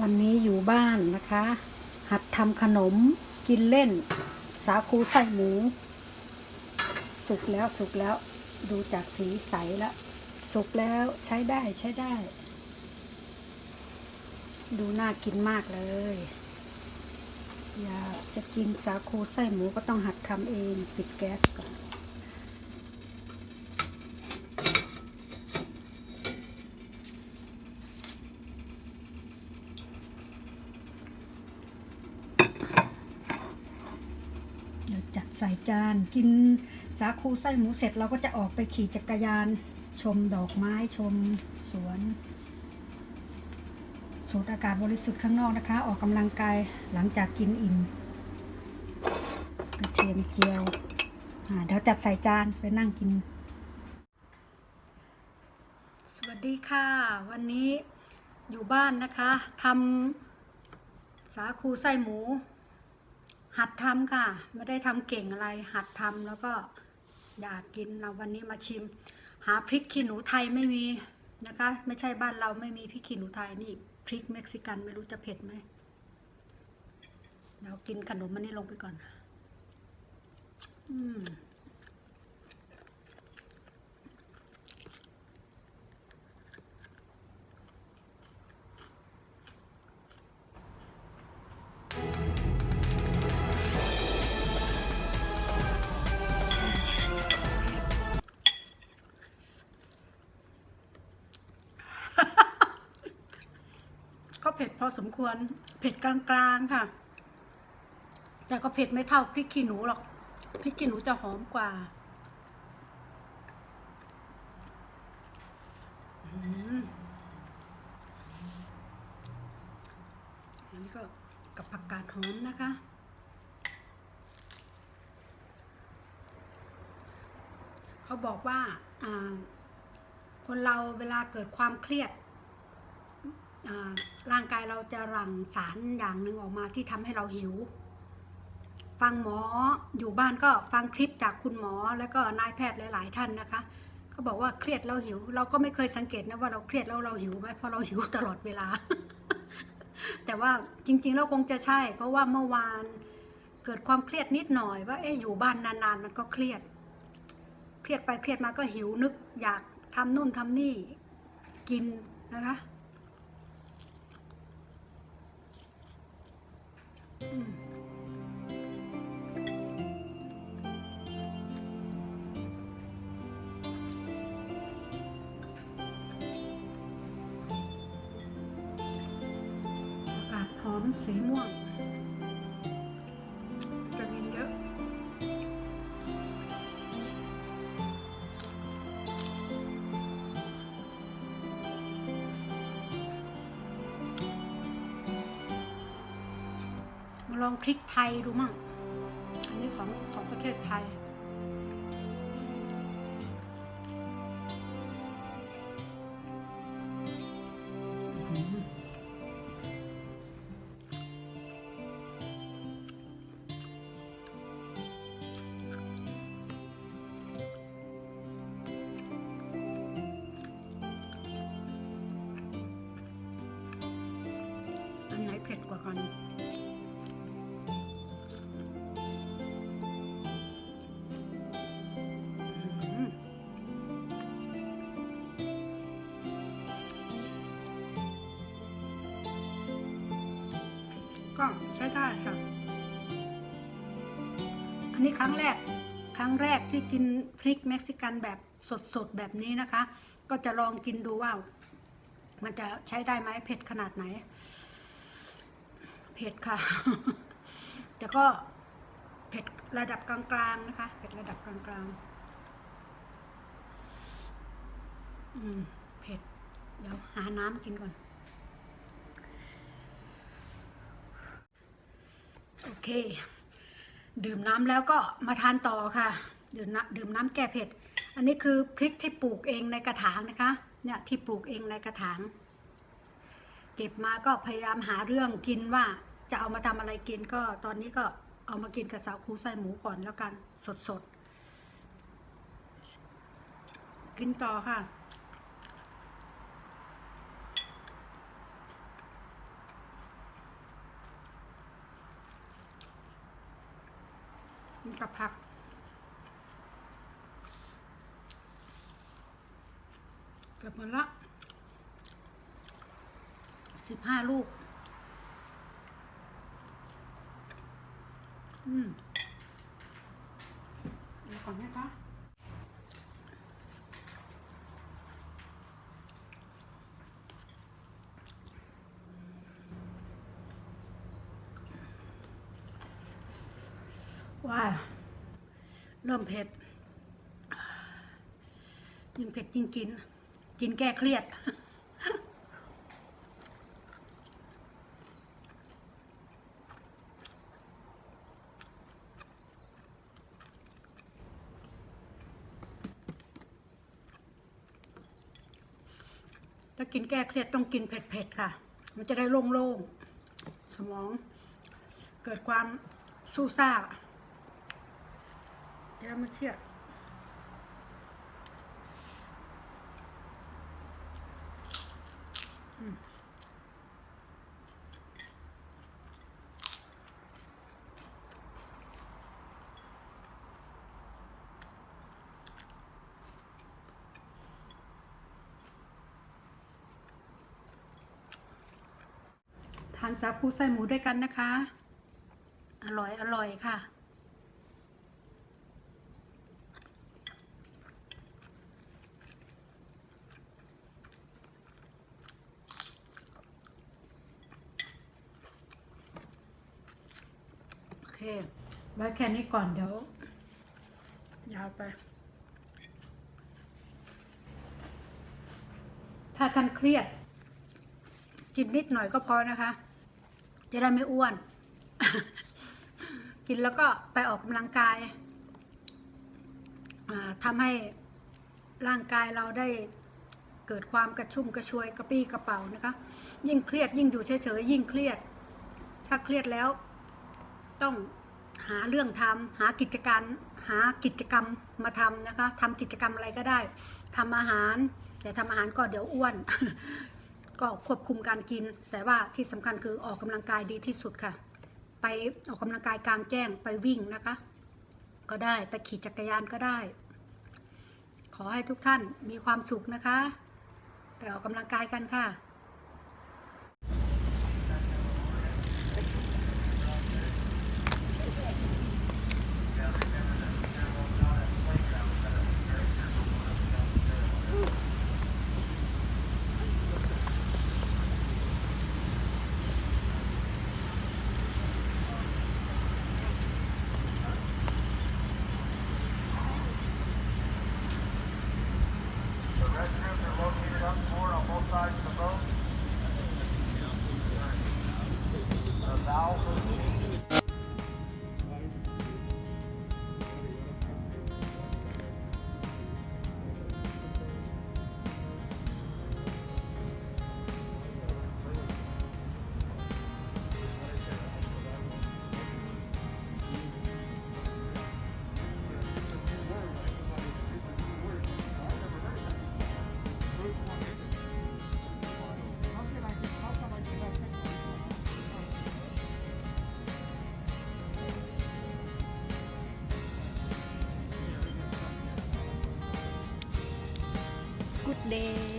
วันนี้อยู่บ้านนะคะ หัดทำขนมกินเล่น สาคูไส้หมู สุกแล้วสุกแล้วดูจากสีใสแล้ว สุกแล้วใช้ได้ใช้ได้ ดูน่ากินมากเลย อยากจะกินสาคูไส้หมูก็ต้องหัดทำเอง ปิดแก๊สก่อน เดี๋ยวจัด ใส่จาน กินสาคูไส้หมูเสร็จเราก็จะออกไปขี่จักรยาน ชมดอกไม้ชมสวนสูดอากาศบริสุทธิ์ข้างนอกนะคะ ออกกำลังกายหลังจากกินอิ่มกระเทียมเจียวเดี๋ยวจัดใส่จานไปนั่งกิน สวัสดีค่ะ วันนี้อยู่บ้านนะคะทำสาคูไส้หมู หัดทำค่ะ ไม่ได้ทำเก่งอะไร หัดทำแล้วก็อยากกินเราวันนี้มาชิม หาพริกขี้หนูไทยไม่มีนะคะ ไม่ใช่บ้านเราไม่มีพริกขี้หนูไทยนี่พริกเม็กซิกันไม่รู้จะเผ็ดไหมเรากินขนมมันนี่ลงไปก่อน อืม เผ็ดพอสมควร เผ็ดกลางๆค่ะ แต่ก็เผ็ดไม่เท่าพริกขี้หนูหรอกพริกขี้หนูจะหอมกว่าอันนี้ก็กับผักกาดหอมนะคะ เขาบอกว่าคนเราเวลาเกิดความเครียด ร่างกายเราจะหลั่งสารอย่างหนึ่งออกมาที่ทำให้เราหิว ฟังหมออยู่บ้านก็ฟังคลิปจากคุณหมอแล้วก็นายแพทย์หลาย ๆ ท่านนะคะเขาบอกว่าเครียดแล้วหิว เราก็ไม่เคยสังเกตนะว่าเราเครียดแล้วเราหิวไหมเพราะเราหิวตลอดเวลา แต่ว่าจริงๆแล้วคงจะใช่ เพราะว่าเมื่อวานเกิดความเครียดนิดหน่อยว่าเอ๊ะอยู่บ้านนานๆมันก็เครียด เครียดไปเครียดมาก็หิวนึก อยากทำนู่นทำนี่กินนะคะ อื ลองพริกไทยดูมั่ง อันนี้ของของประเทศไทย ก็ใช้ได้ค่ะ อันนี้ครั้งแรก ครั้งแรกที่กินพริกเม็กซิกันแบบสดๆแบบนี้นะคะ ก็จะลองกินดูว่า มันจะใช้ได้ไหมเผ็ดขนาดไหน เผ็ดค่ะ แต่ก็เผ็ดระดับกลางๆนะคะ เผ็ดระดับกลางๆ อืม เผ็ด เดี๋ยวหาน้ำกินก่อน โอ เค ดื่มน้ำแล้วก็มาทานต่อค่ะ ดื่มน้ำดื่มน้ำแก้เผ็ด อันนี้คือพริกที่ปลูกเองในกระถางนะคะ เนี่ยที่ปลูกเองในกระถาง เก็บมาก็พยายามหาเรื่องกินว่าจะเอามาทำอะไรกินก็ตอนนี้ก็เอามากินกับสาวคูไส้หมูก่อนแล้วกันสดๆ กินต่อค่ะ กับผัก เกือบหมดละสิบห้าลูก อืมเดี๋ยวก่อนนะคะ ว้าเริ่มเผ็ด ยิ่งเผ็ดยิ่งกิน กินแก้เครียด ถ้ากินแก้เครียดต้องกินเผ็ดๆค่ะ มันจะได้โล่งๆ สมองเกิดความสู้ซ่า ยวไม่เครียดทานสาคูใส่หมูด้วยกันนะคะ อร่อย อร่อยค่ะ ไว้แค่นี้ก่อนเดี๋ยวยาวไป ถ้าท่านเครียด กินนิดหน่อยก็พอนะคะ จะได้ไม่อ้วน กินแล้วก็ไปออกกำลังกายอ่าทำให้ร่างกายเราได้เกิดความกระชุ่มกระชวยกระปี้กระเป๋านะคะ ยิ่งเครียดยิ่งอยู่เฉยๆยิ่งเครียด ถ้าเครียดแล้ว ต้องหาเรื่องทำหากิจการหากิจกรรมมาทำนะคะทำกิจกรรมอะไรก็ได้ทำอาหารแต่ทำอาหารก็เดี๋ยวอ้วน ก็ควบคุมการกิน แต่ว่าที่สำคัญคือออกกำลังกายดีที่สุดค่ะ ไปออกกำลังกายกลางแจ้งไปวิ่งนะคะ ก็ได้ไปขี่จักรยานก็ได้ ขอให้ทุกท่านมีความสุขนะคะ ไปออกกำลังกายกันค่ะ thousand 네.